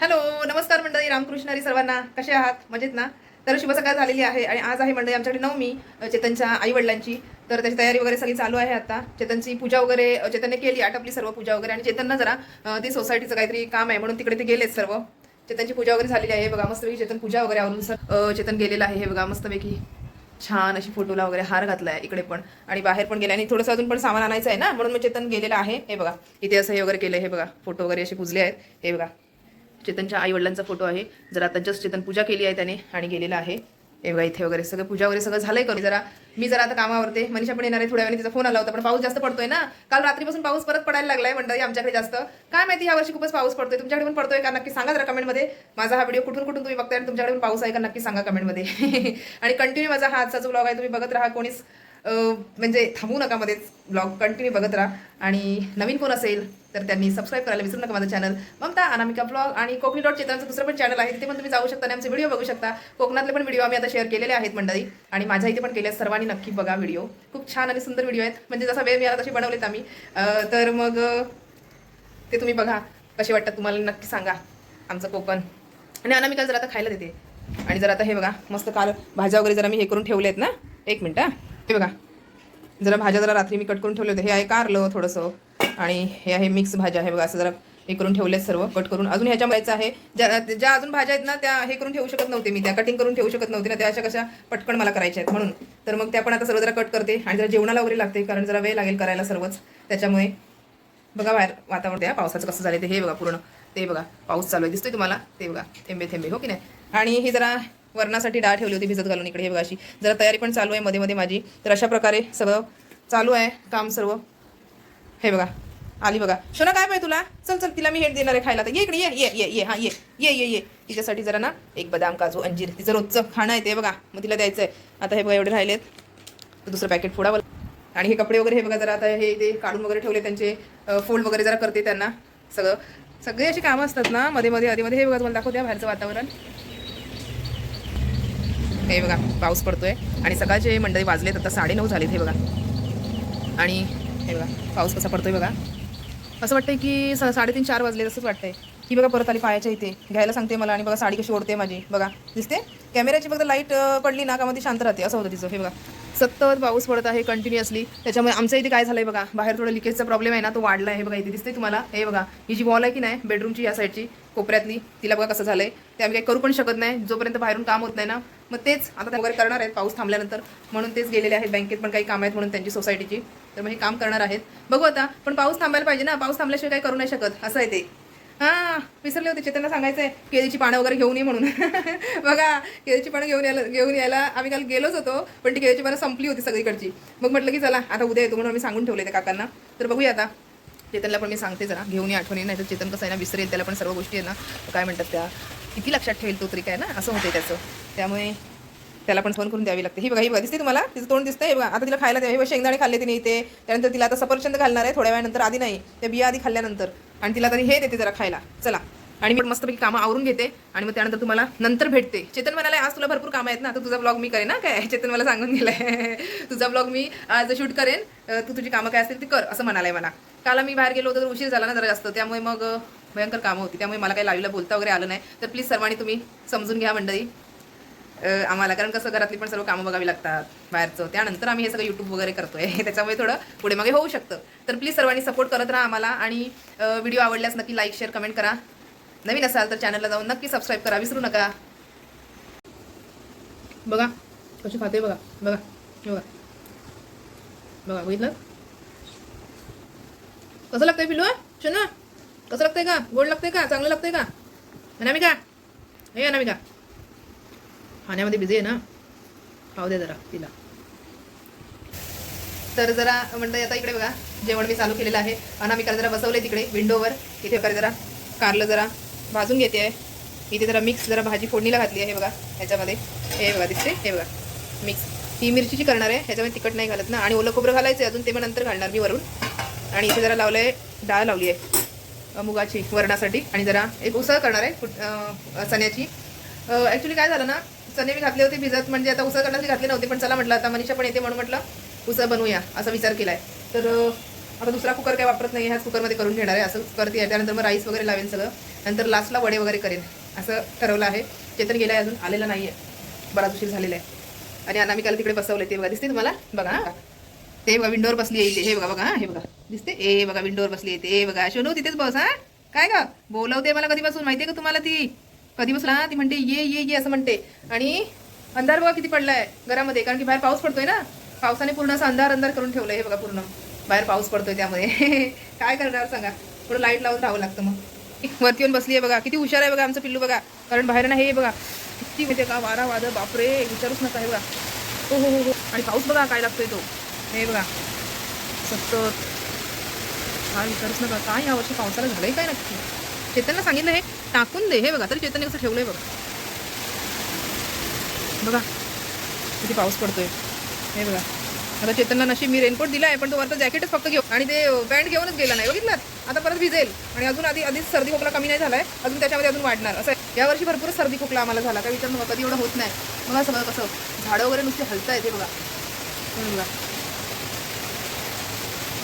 Hello नमस्कार मंडळी रामकृष्ण हरी सर्वांना. कसे आहात? मजेत ना? तर शुभ सकाळ झालेली आहे आणि आज आहे मंडळी आमच्याकडे नवमी चेतनच्या आई वडिलांची तर त्याची तयारी वगैरे सगळी चालू आहे आता. चेतनची पूजा वगैरे चेतनने केली आटपली सर्व पूजा वगैरे. आणि चेतनना जरा ती सोसायटीचं काहीतरी काम आहे म्हणून तिकडे ते गेलेत सर्व. चेतनची पूजा वगैरे झालेली आहे. बघा मस्तपैकी चेतन पूजा वगैरे आवरून सर चेतन गेलेलं आहे. हे बघा मस्तपैकी छान अशी फोटोला वगैरे हार घातला आहे इकडे पण. आणि बाहेर पण गेला. आणि थोडंसं अजून पण सामान आणायचं आहे ना? म्हणून मग चेतन गेलेलं आहे. हे बघा इथे असं हे वगैरे केलं हे बघा फोटो वगैरे असे पुजले आहेत. हे बघा चेतनच्या आई वडिलांचा फोटो आहे. जरा आता जस्ट चेतन पूजा केली आहे त्याने आणि गेलेला आहे. एवढा इथे वगैरे सगळं पूजा वगैरे सगळं झालंय करू जरा मी जरा आता कामावरते. मनीषा पण येणार आहे थोड्या वेळी तिचा फोन आला होता पण पाऊस जास्त पडतोय ना. काल रात्रीपासून पाऊस परत पडायला लागलाय म्हणतात आमच्याकडे जास्त. काय माहिती या वर्षी खूपच पाऊस पडतोय. तुमच्याकडे पण पडतोय का? नक्की सांगा जरा कमेंटमध्ये. माझा हा व्हिडिओ कुठून कुठून तुम्ही बघताय आणि तुमच्याकडे पण पाऊस आहे का? नक्की सांगा कमेंटमध्ये. आणि कंटिन्यू माझा हा आजचा जो ब्लॉग आहे तुम्ही बघत राहा. कोणीच म्हणजे थांबू नका मध्येच. ब्लॉग कंटिन्यू बघत राहा. आणि नवीन कोण असेल तर त्यांनी सबस्क्राईब करायला विसरू नका माझं चॅनल ममता अनामिका ब्लॉग आणि कोकणी डॉट चेतनचं दुसरं पण चॅनल आहे. तिथे पण तुम्ही जाऊ शकता आणि आमचे व्हिडिओ बघू शकता. कोकणातले पण व्हिडिओ आम्ही आता शेअर केलेले आहेत मंडळी. आणि माझ्या इथे पण केले आहेत. सर्वांनी नक्की बघा व्हिडिओ खूप छान आणि सुंदर व्हिडिओ आहेत. म्हणजे जसा वेळ मिळाला तसे बनवलेत आम्ही. तर मग ते तुम्ही बघा. कसे वाटतात तुम्हाला नक्की सांगा. आमचं कोकण. आणि अनामिका जर आता खायला देते. आणि जर आता हे बघा. मस्त काल भाज्या वगैरे जरा मी हे करून ठेवले आहेत ना. एक मिनटं हे बघा. जरा भाज्या जरा रात्री मी कट करून ठेवले होते. हे आहे कारलं थोडंसं. आणि हे आहे मिक्स भाज्या. आहे बघा असं जरा हे करून ठेवले सर्व. कट करून. अजून ह्याच्या माहिती आहे. ज्या ज्या अजून भाज्या आहेत ना त्या हे करून ठेवू शकत नव्हते मी. त्या कटिंग करून ठेवू शकत नव्हते ना. त्या अशा कशा पटकन मला करायच्या आहेत म्हणून. तर मग त्या पण आता सर्व जरा कट करते. आणि जरा जेवणाला वगैरे लागते कारण जरा वेळ लागेल करायला सर्वच. त्याच्यामुळे बघा बाहेर वातावरण द्या. पावसाचं कसं झालं ते हे बघा पूर्ण. ते बघा. पाऊस चालू आहे. दिसतोय तुम्हाला? ते बघा. थेंबे थेंबे. हो की नाही? आणि हे जरा वरणासाठी डाळ ठेवली होती भिजत घालून इकडे हे बघाशी जरा तयारी पण चालू आहे मध्ये मध्ये माझी. तर अशा प्रकारे सगळं चालू आहे काम सर्व. हे बघा आली बघा. शोना काय पाहिजे तुला? चल चल तिला मी हेट देणार आहे खायला. तर ये इकडे ये ये ये ये हा ये ये ये ये. तिच्यासाठी जरा ना एक बदाम काजू अंजीर तिचं रोजचं खाणं आहे ते बघा. मग तिला द्यायचं आहे आता हे बघा एवढे राहिलेत. तर दुसरं पॅकेट फोडावं. आणि हे कपडे वगैरे हे बघा जरा आता हे ते काढून वगैरे ठेवले त्यांचे. फोल्ड वगैरे जरा करते त्यांना. सगळं. सगळे अशी कामं असतात ना मध्ये मध्ये आधीमध्ये हे बघा तुम्हाला दाखवते बाहेरचं वातावरण. हे बघा पाऊस पडतोय. आणि सकाळचे मंडळी वाजलेत आता साडेनऊ झालेत हे बघा. आणि हे बघा पाऊस कसा पडतोय बघा. असं वाटतंय की स साडेतीन चार वाजले असंच वाटतंय. की बघा परत आली पायाच्या इथे. घ्यायला सांगते मला आणि बघा साडी कशी ओढते माझी. बघा दिसते? कॅमेऱ्याची फक्त लाइट पडली ना का मग ती शांत राहते. असं होतं तिचं. हे बघा. सतत पाऊस पडत आहे कंटिन्युअसली. त्याच्यामुळे आमच्या इथे काय झालंय बघा बाहेर थोडं लिकेजचा प्रॉब्लेम आहे ना तो वाढला आहे बघा इथे दिसते तुम्हाला. हे बघा ही जी वॉल आहे की नाही बेडरूमची या साईडची कोपऱ्यातली तिला बघा कसं झालंय. ते आम्ही काही करू पण शकत नाही. जोपर्यंत बाहेरून काम होत नाही ना मग तेच आता वगैरे करणार आहेत पाऊस थांबल्यानंतर. म्हणून तेच गेलेले आहेत बँकेत पण काही काम आहेत म्हणून त्यांची सोसायटीची तर मग हे काम करणार आहेत. बघू आता पण पाऊस थांबायला पाहिजे ना. पाऊस थांबल्याशिवाय काही करू नाही शकत. असं आहे ते. हां विसरले होते चेतनला सांगायचं आहे केळीची पानं वगैरे घेऊन ये म्हणून. बघा केळीची पानं घेऊन यायला घेऊन यायला आम्ही काल गेलोच होतो पण ती केळीची पानं संपली होती सगळीकडची. मग म्हटलं की चला आता उद्या येतो म्हणून आम्ही सांगून ठेवले त्या काकांना. तर बघूया आता. चेतनला पण मी सांगते जरा घेऊन ये आठवणी नाही तर चेतन कसं आहे ना विसरेल त्याला पण सर्व गोष्टी आहे ना. काय म्हणतात त्या? किती लक्षात ठेवेल तो तरी काय ना? असं होते त्याचं. त्यामुळे त्याला पण फोन करून द्यावी लागते. ही बघा ही बघा दिसते तुम्हाला? तिचं तोंड दिसतंय? हे बघा आता तिला खायला द्यावी. शेंगदाणे खाल्ले तिने इथे. त्यानंतर तिला आता सफरचंद घालणार आहे. थोड्या वेळानंतर आधी नाही. त्या बिया आधी खाल्ल्यानंतर. आणि तिला तरी हे देते जरा खायला. चला. आणि मी मस्तपैकी कामं आवरून घेते. आणि मग त्यानंतर तुम्हाला नंतर भेटते. चेतन म्हणाले आज तुला भरपूर कामं आहेत ना. तर तुझा ब्लॉग मी करेन ना काय? चेतन मला सांगून गेलाय. तुझा ब्लॉग मी आज शूट करेन. तू तुझी कामं काय असतील ती कर असं म्हणालाय मला. काल मी बाहेर गेलो होतो तर उशीर झाला ना जरा जास्त. त्यामुळे मग भयंकर कामं होती. त्यामुळे मला काही लाईव्हला बोलता वगैरे आलं नाही. तर प्लीज सर्वांनी तुम्ही समजून घ्या मंडळी. आम्हाला. कारण कसं घरातली पण सर्व कामं बघावी लागतात बाहेरचं. त्यानंतर आम्ही हे सगळं यूट्यूब वगैरे करतोय. त्याच्यामुळे थोडं पुढे मागे होऊ शकतं. तर प्लीज सर्वांनी सपोर्ट करत राहा आम्हाला आणि व्हिडिओ आवडल्यास नक्की लाईक शेअर कमेंट करा. नवीन असाल तर चॅनलला जाऊन नक्की सबस्क्राईब करा. विसरू नका. बघा कशी खाते बघा. बघा बघा. बघा बघितलं? कसं लागतंय पिलू शनू कसं लागतंय का गोड लागतंय का? चांगलं लागतंय का? अनामिका? हे अनामिका. खाण्यामध्ये बिझी आहे ना. खाऊ दे जरा तिला. तर जरा म्हणतं आता इकडे बघा जेवण मी चालू केलेलं आहे. अनामिकाला जरा बसवलंय तिकडे विंडोवर इथे वगैरे जरा कारलं जरा भाजून घेते आहे. इथे जरा मिक्स जरा भाजी फोडणीला घातली आहे बघा ह्याच्यामध्ये. हे बघा दिसते हे बघा मिक्स ही मिरचीची करणार आहे ह्याच्यामध्ये तिखट नाही घालत ना. आणि ओलं खोबरं घालायचं आहे अजून ते मग नंतर घालणार मी वरून. आणि इथे जरा लावलं आहे डाळ लावली आहे. मुगाची वरणासाठी. आणि जरा एक उसळ करणार आहे फुट- चण्याची. ॲक्च्युली काय झालं ना चणे मी घातले होते भिजत म्हणजे आता उसळ करण्यासाठी घातले नव्हते पण चला म्हटलं आता मनीषा पण येते म्हणून म्हटलं उसळ बनवूया असा विचार केला आहे तर आता दुसरा कुकर काय वापरत नाही ह्याच कुकरमध्ये करून घेणार आहे असं करते आहे. त्यानंतर मग राईस वगैरे लावेल सगळं. नंतर लास्टला वडे वगैरे करेन असं ठरवलं आहे. चेतन गेला आहे अजून आलेला नाही आहे बराच उशीर झालेला आहे. आणि अनामिकाला तिकडे बसवले ते बघा. दिसते तुम्हाला? बघा. हा. ते बघा विंडोवर बसली येते हे बघा बघा. हा, हे बघा. दिसते ए बघा विंडोवर बसली येते ए बघा. शोनू तिथेच बस हा. काय का बोलवते मला कधीपासून? माहितीये का तुम्हाला ती? कधी बसला? ती म्हणते ये ये ये असं म्हणते. आणि अंधार बघा किती पडलाय घरामध्ये कारण की बाहेर पाऊस पडतोय ना. पावसाने पूर्ण असं अंधार अंधार करून ठेवलं हे बघा पूर्ण. बाहेर पाऊस पडतोय त्यामध्ये काय करणार सांगा? थोडं लाइट लावून राहावं लागतं मग. वरती येऊन बसली आहे बघा. किती हुशार आहे बघा आमचं पिल्लू बघा. कारण बाहेर ना हे बघा. किती म्हणजे का? वारा वादळ बापरे. विचारूच नका हे बघा. हो हो हो हो. आणि पाऊस बघा काय लागतोय तो. हे बघा. सतत. काय विचारूच नका. काय यावर्षी पावसाला झालंय काय नक्की? चेतनला सांगितलं हे. टाकून दे. हे बघा तरी चैतन्य कसं ठेवलंय बघा. बघा किती पाऊस पडतोय. हे बघा. आता चेतनला नशीब मी रेनकोट दिला आहे पण तो वरचं जॅकेटच फक्त घेऊ. आणि ते पॅन्ट घेऊनच गेला नाही बघितलं आता परत भिजेल. आणि अजून आधी आधीच सर्दी खोकला कमी नाही झालाय. अजून त्याच्यामध्ये अजून वाढणार. असं आहे. यावर्षी भरपूर सर्दी खोकला आम्हाला झाला. काय विचार नका कधी एवढं होत नाही. बघा सगळं कसं. झाडं वगैरे नुसते हलत आहे ते बघा बघा.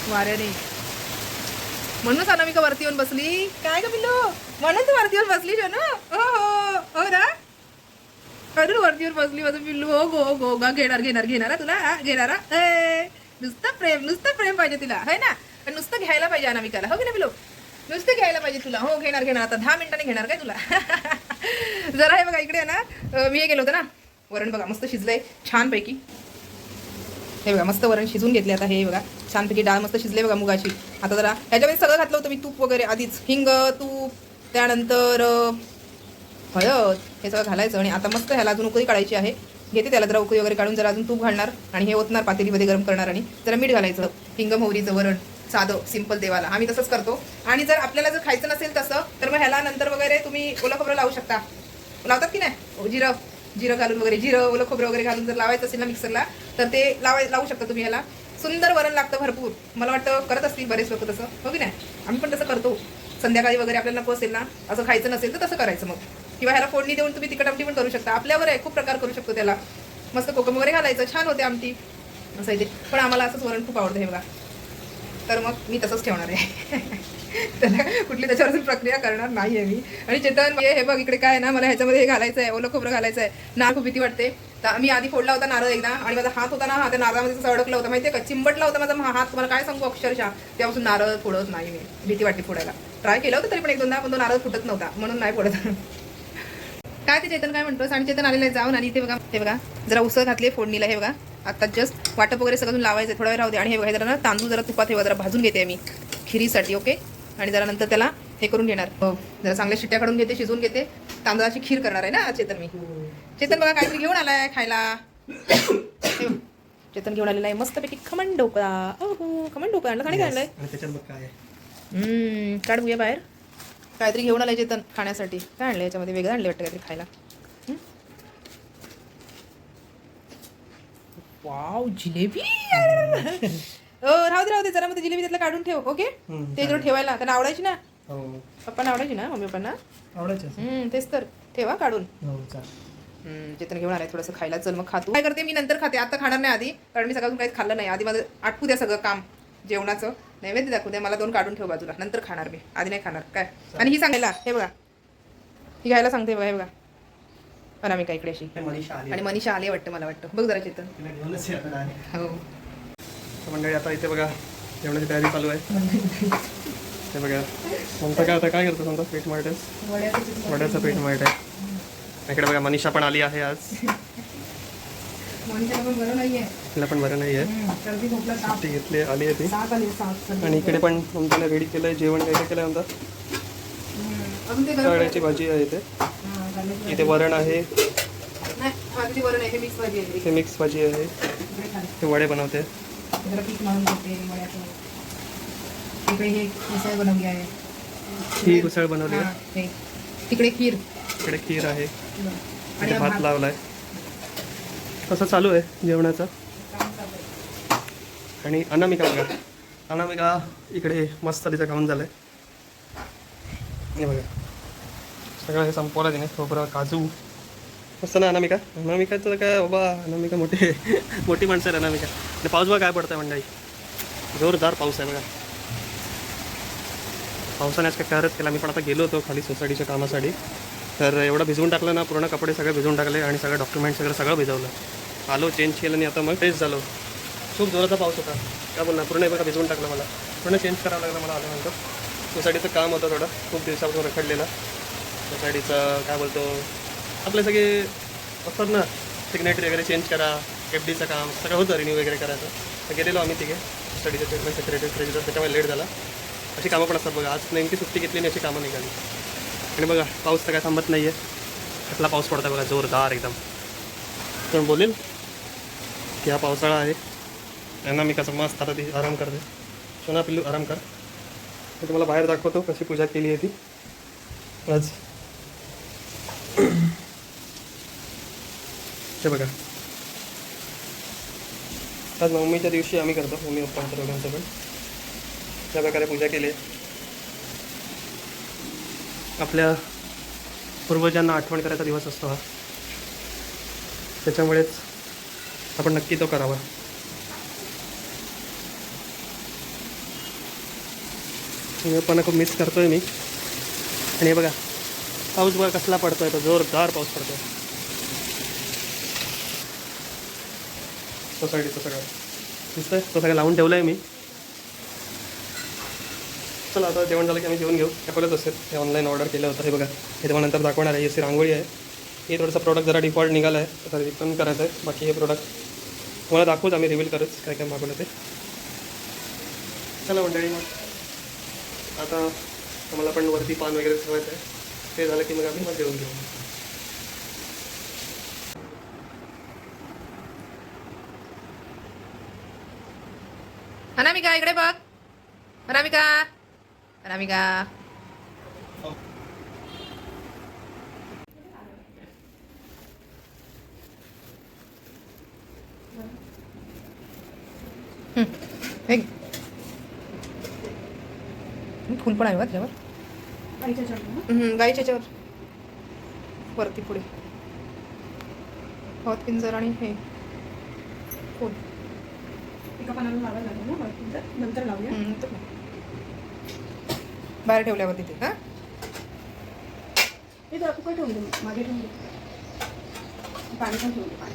वाऱ्याने. म्हणूनच अनामिका वरती येऊन बसली. काय का पिल्लू? म्हणून तू वरती येऊन बसली ना हो हो हो ना अरे वरतीवर बसली माझं पिल्लू. हो गो गो गा घेणार घेणार घेणार तुला हा? घेणार ए, नुसतं प्रेम नुसतं प्रेम पाहिजे तिला है ना? पण नुसतं घ्यायला पाहिजे अनामिकाला हो की ना पिल्लू? नुसतं घ्यायला पाहिजे तुला. हो घेणार घेणार. आता दहा मिनिटांनी घेणार काय तुला? जरा हे बघा इकडे आहे ना. मी हे गेलो होतं ना. वरण बघा मस्त शिजलंय छानपैकी. हे बघा मस्त वरण शिजवून घेतले आता हे बघा. छानपैकी डाळ मस्त शिजले बघा मुगाची. आता जरा ह्याच्यामध्ये सगळं घातलं होतं मी तूप वगैरे आधीच. हिंग तूप त्यानंतर हळद हे सगळं घालायचं. आणि आता मस्त ह्याला अजून उकळी काढायची आहे. घेते त्याला जरा उकळी वगैरे काढून जरा अजून तूप घालणार आणि हे ओतणार पातेलीमध्ये गरम करणार आणि जरा मीठ घालायचं. हिंग मोहरीचं वरण साधं सिंपल देवाला. आम्ही तसंच करतो. आणि जर आपल्याला जर खायचं नसेल तसं तर मग ह्याला नंतर वगैरे तुम्ही ओलं खोबरं लावू शकता. लावतात की नाही? हो, जिरं. जिरं घालून वगैरे जिरं ओलं खोबरं वगैरे घालून जर लावायचं असेल ना मिक्सरला तर ते लावाय लावू शकता तुम्ही ह्याला सुंदर वरण लागतं भरपूर. मला वाटतं करत असतील बरेच लोक तसं. हो की नाही? आम्ही पण तसं करतो. संध्याकाळी वगैरे आपल्याला नको असेल ना असं खायचं नसेल तर तसं करायचं मग. किंवा ह्याला फोडणी देऊन तुम्ही तिखट आमटी पण करू शकता. आपल्यावर आहे खूप प्रकार करू शकतो त्याला. मस्त कोकम वगैरे घालायचं छान होते आमटी. असं येते पण आम्हाला असंच वरण खूप आवडतं हे बघा. तर मग मी तसंच ठेवणार आहे. त्याला कुठली त्याच्यावर अजून प्रक्रिया करणार नाही आहे मी. आणि चेतन हे बघ इकडे काय ना मला ह्याच्यामध्ये हे घालायचं आहे ओलं खोबरं घालायचं आहे. नारळ खूप भीती वाटते. तर मी आधी फोडला होता नारळ एकदा आणि माझा हात होता ना हा त्या नारळामध्ये असं अडकला होता. माहितीये का? चिंबटला होता माझा हात. तुम्हाला काय सांगू अक्षरशः? त्यापासून नारळ फोडत नाही मी. भीती वाटते फोडायला. ट्राय केलं होतं तरी पण एक दोनदा पण तो नारळ फुटत नव्हता. म्हणून नाही फोडत. काय ते चेतन काय म्हणतोस? आणि चेतन आलेलं आहे. जाऊन आणि इथे बघा ते बघा. जरा उसळ घातली फोडणीला हे बघा. आता जस्ट वाटप वगैरे सगळं लावायचं थोडा वेळ राहू दे. आणि हे बघा जरा ना तांदूळ जरा तुपात ठेवा जरा भाजून घेते मी खिरीसाठी ओके आणि जरा नंतर त्याला हे करून घेणार. हो, जरा चांगल्या शिट्ट्या काढून घेते शिजवून घेते. तांदळाची खीर करणार आहे ना चेतन मी. चेतन बघा काहीतरी घेऊन आलाय खायला. चेतन घेऊन आलेला आहे मस्तपैकी खमण ढोकळा ओहो खमण ढोकळा आणलं खाणे काय आणलंय आणि त्याच्यात बघ काय आहे? हम्म, काढ बघूया बाहेर. काहीतरी घेऊन आलंय चेतन खाण्यासाठी. काय आणलं याच्यामध्ये? वेगळं आणलं वाटतं काहीतरी खायला? वाव जिलेबी. राहू दे राहू दे जरा मध्ये जिलेबी त्यातलं काढून ठेव ओके? ते जर ठेवायला त्यांना आवडायची ना? हो. पप्पांना आवडायची ना मम्मी पप्पांना आवडायचं हम्म, तेच तर. ठेवा काढून. हो चेतन घेऊन आलाय थोडंसं खायला चल मग खातो काय करते मी नंतर खाते आता खाणार नाही आधी कारण मी सकाळून काहीच खाल्लं नाही. आधी माझं आटपू द्या सगळं काम जेवणाचं. नैवेद्य दाखवू द्या मला दोन काढून ठेव बाजूला. नंतर खाणार मी आधी नाही खाणार. काय? आणि ही सांगायला हे बघा. ही घ्यायला सांगते बघा. हे बघा अनामिका इकडे अशी. मनीषा आली आणि मनीषा आली वाटतं मला वाटतं. बघ जरा चेतन. हो. मंडळी आता इथे बघा जेवणाची तयारी चालू आहे. हे बघा म्हणता काय आता काय करतो समजा पीठ मळतेस वड्याचं पीठ मळत. आहे इकडे बघा मनीषा पण आली आहे आज. तिला पण बरं नाही आहे ती घेतली आली आहे ती. आणि इकडे पण ममताने रेडी केलं आहे जेवण काय काय केलं म्हणतात ते तळ्याची भाजी आहे इथे. हा. इथे वरण आहे. हे मिक्स भाजी आहे. इथे मिक्स भाजी आहे. इकडे खाली. ते वडे बनवते. जरा पीठ मारून घेते वड्याचं इकडे हे मिसळ बनवली आहे. ही उसळ बनवली आहे? हे. तिकडे खीर. इकडे खीर आहे. आणि इथे भात लावलाय. तसं चालू आहे जेवणाचं. आणि अनामिका बघा. अनामिका इकडे मस्त तिचं काम झालंय. हे बघा. सगळं हे संपवलं तिने खोबरं काजू. मस्त ना अनामिका? अनामिकाचं काय बाबा अनामिका मोठी मोठी माणसं आहे अनामिका. आणि पाऊस बघा काय पडतंय मंडळी? जोरदार पाऊस आहे बघा. पावसाने आज काय कारच केला. मी पण आता गेलो होतो खाली सोसायटीच्या कामासाठी. तर एवढं भिजवून टाकलं ना पूर्ण कपडे सगळे भिजवून टाकले आणि सगळं डॉक्युमेंट सगळं सगळं भिजवलं. आलो चेंज केलं आणि आता मग फ्रेश झालो. खूप जोराचा पाऊस होता. काय बोलणार? पूर्ण बघा भिजवून टाकलं मला. पूर्ण चेंज करावं लागलं मला आल्यानंतर. सोसायटीचं काम होतं थोडं. खूप दिवसापासून रखडलेलं. सोसायटीचं काय बोलतो आपले सगळे असतात ना सिग्नेटरी वगैरे चेंज करा. एफ डीचं काम सगळं होतं रिन्यू वगैरे करायचं. तर गेलेलो आम्ही तिघे स्टडीचं चेअरमॅन सेक्रेटरी ट्रेजर त्याच्यामुळे लेट झाला. अशी कामं पण असतात बघा. आज नेमकी सुट्टी घेतली आणि अशी कामं निघाली. आणि बघा पाऊस तर काय थांबत नाही आहे कसला पाऊस पडता बघा जोरदार एकदम. कोण बोलेल? की हा पावसाळा आहे. यांना मी कसं मस्त आता ती आराम करते. सोना पिल्लू आराम कर. मी तुम्हाला बाहेर दाखवतो कशी पूजा केली आहे ती. आज. हे बघा. आज नवमीच्या दिवशी आम्ही करतो मम्मी पप्पा दोघांचं पण त्या प्रकारे पूजा केली. आपल्या पूर्वजांना आठवण करायचा दिवस असतो हा. त्याच्यामुळेच आपण नक्की तो करावा. पप्पांना खूप मिस करतोय मी. आणि बघा पाऊस बघा कसला पडतोय तो जोरदार पाऊस पडतोय. सोसायटीचं सगळं दिसतंय? तो सगळं लावून ठेवलं आहे मी. चला आता जेवण झालं की आम्ही जेवण घेऊ. दाखवलंच असेल. हे ऑनलाईन ऑर्डर केलं होतं. हे बघा. हे तुम्हाला नंतर दाखवणार आहे. अशी रांगोळी आहे. हे थोडंसं प्रोडक्ट जरा डिफॉल्ट निघालं आहे. तर रिटर्न करायचं आहे. बाकी हे प्रोडक्ट तुम्हाला दाखवूच आम्ही रिव्हील करत काय काय मागवलं ते. चला मंडळी मग आता तुम्हाला पण वरती पान वगैरे ठेवायचं आहे. ते झालं की मग आम्ही मग जेवण घेऊ. अनामिका इकडे बघ. अनामिका अनामिका. हे फुल पण आहे बघ त्याच्यावर. गाईच्या याच्यावर. वरती पुढे. हॉत पिंजर आणि हे. फुल एका पानाला लावायला लागेल ना वरती तर नंतर लावूया. बाहेर ठेवल्यावर तिथे हा? हे तर ठेवून दे मागे ठेवून दे. पाणी पण ठेवून दे पाणी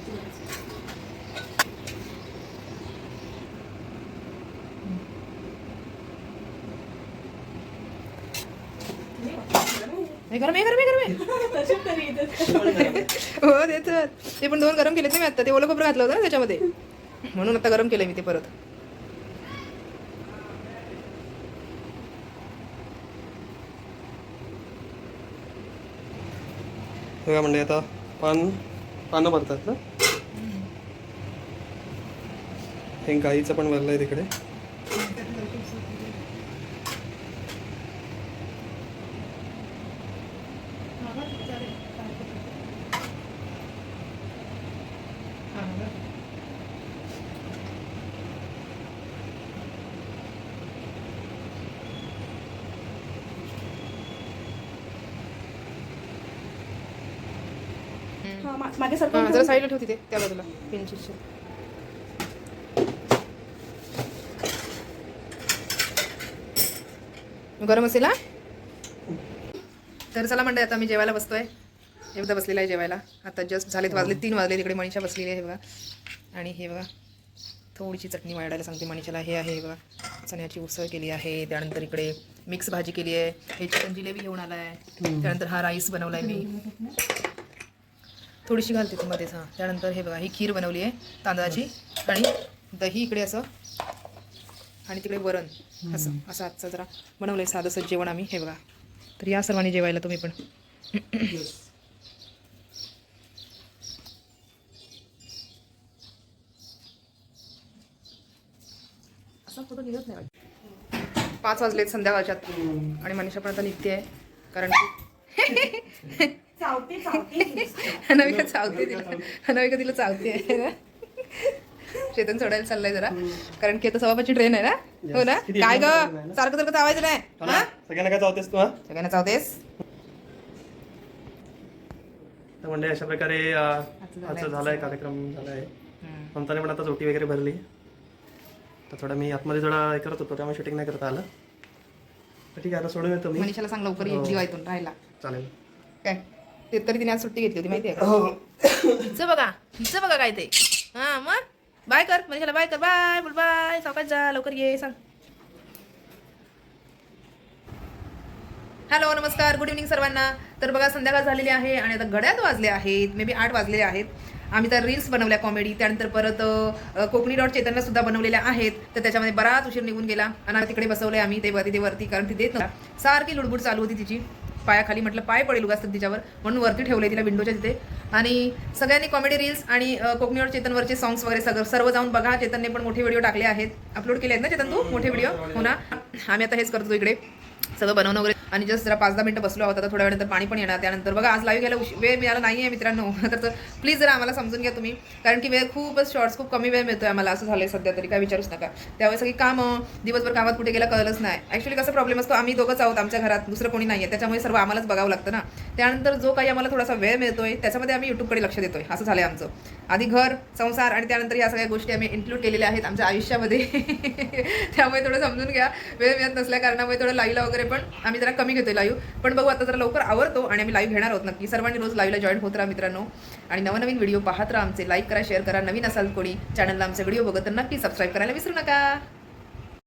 गरम आहे गरम आहे गरम आहे हो तेच ते पण दोन गरम केले मी आता ते ओलं खोबरं घातलं होतं ना त्याच्यामध्ये. म्हणून आता गरम केलं मी ते परत. बघा म्हणजे आता पान पानं भरतात ना? हे गाईचं पण भरलं आहे तिकडे. मा- मागे हा, सरकवून जरा साईडला ठेव तिथे त्या बाजूला. गरम असेल हा? तर चला म्हणते आता मी जेवायला बसतोय. एकदा बसलेला आहे जेवायला. आता जस्ट झालेत वाजले तीन वाजले तिकडे मनीषा बसलेली आहे हे बघा. आणि हे बघा थोडीशी चटणी वाढायला सांगते मनीषाला. हे आहे हे बघा. चण्याची उसळ केली आहे त्यानंतर इकडे मिक्स भाजी केली आहे. हे चिकन जिलेबी घेऊन आला आहे त्यानंतर हा राईस बनवला आहे मी. थोडीशी घालते तू मध्येच हां त्यानंतर हे बघा ही खीर बनवली आहे तांदळाची. आणि दही इकडे असं आणि तिकडे वरण. असं असं आजचं जरा बनवलं आहे साधंसं जेवण आम्ही. हे बघा. तर या सर्वांनी जेवायला तुम्ही पण. असा निघत नाही. पाच वाजलेत संध्याकाळच्यात आणि मनीषा पण आता निघते आहे कारण की अनामिका चावते तिला. अनामिका तिला चावते ना? चेतन सोडायला चाललाय जरा. कारण की आता सभापाची ट्रेन आहे ना? हो ना? काय ग? सारखं सारखं चावायचं नाही. हा? सगळ्यांना काय चावतेस तू हा? सगळ्यांना चावतेस? तर म्हणजे अशा प्रकारे अं, झालंय. आजचा झालाय कार्यक्रम झालाय. ममताने पण आता जोटी वगैरे भरली. तर थोडा मी आतमध्ये थोडा हे करत होतो त्यामुळे शूटिंग नाही करता आलं. तर ठीक आहे आता सोडून येतो मी मनीषाला सांग लवकर ये हो. दिवाळीतून राहायला. चालेल. काय? ते तरी तिने आज सुट्टी घेतली होती माहिती आहे हो. हिचं बघा हिचं बघा काय ते. हा मग? बाय कर मनीषाला बाय कर. बाय बोल बाय. सावकाश जा लवकर ये सांग. हॅलो नमस्कार. गुड इव्हनिंग सर्वांना. तर बघा संध्याकाळ झालेली आहे आणि आता गड्यात वाजले आहेत. मे बी आठ वाजलेले आहेत. आम्ही तर रील्स बनवल्या कॉमेडी त्यानंतर परत कोकणी डॉट चैतन्य सुद्धा बनवलेल्या आहेत. तर त्याच्यामध्ये बराच उशीर निघून गेला. आणि तिकडे बसवलंय आम्ही ते तिथे वरती कारण ती देत नव्हता. सारखी लुडबुड चालू होती तिची. पायाखाली म्हटलं पाय पडेल उगाच तिच्यावर. म्हणून वरती ठेवलंय तिला विंडोच्या तिथे. आणि सगळ्यांनी कॉमेडी रील्स आणि कोकणीवर चेतनवरचे सॉंग्स वगैरे सगळं सर्व जाऊन बघा. चेतनने पण मोठे व्हिडिओ टाकले आहेत. अपलोड केले आहेत ना चेतन तू? मोठे व्हिडिओ हो ना? आम्ही आता हेच करतो इकडे. सगळं बनवणं वगैरे. आणि जस्ट जरा पाच दहा मिनटं बसलो आहोत आता थोड्या वेळानंतर पाणी पण येणार. त्यानंतर बघा आज लाईव्ह घ्यायला उशी- वेळ मिळाला नाही आहे मित्रांनो. तर प्लीज जरा आम्हाला समजून घ्या तुम्ही. कारण की वेळ खूपच शॉर्ट्स खूप कमी वेळ मिळतोय आम्हाला. असं झालंय सध्या तरी काय विचारूच नका. त्यावेळेस सगळी कामं दिवसभर कामात कुठे गेला कळलंच नाही. ॲक्च्युली कसं प्रॉब्लेम असतो आम्ही दोघंच आहोत आमच्या घरात दुसरं कोणी नाही आहे त्याच्यामुळे सर्व आम्हालाच बघावं लागतं ना. त्यानंतर जो काही आम्हाला थोडासा वेळ मिळतोय त्याच्यामध्ये आम्ही युट्यूबकडे लक्ष देतोय. असं झालंय आमचं. आधी घर संसार आणि त्यानंतर या सगळ्या गोष्टी आम्ही इन्क्लूड केलेल्या आहेत आमच्या आयुष्यामध्ये. त्यामुळे थोडं समजून घ्या. वेळ मिळत नसल्या कारणामुळे थोडं लाईव्हला वगैरे पण आम्ही जरा कमी घेतोय लाईव्ह पण बघू आता जरा लवकर आवडतो आणि आम्ही लाईव्ह घेणार आहोत नक्की. सर्वांनी रोज लाईव्हला जॉईन होत राहा मित्रांनो. आणि नवनवीन व्हिडिओ पाहत राहा आमचे. लाईक करा शेअर करा. नवीन असाल कोणी चॅनलला आमचे व्हिडिओ बघत तर नक्की सबस्क्राईब करायला विसरू नका.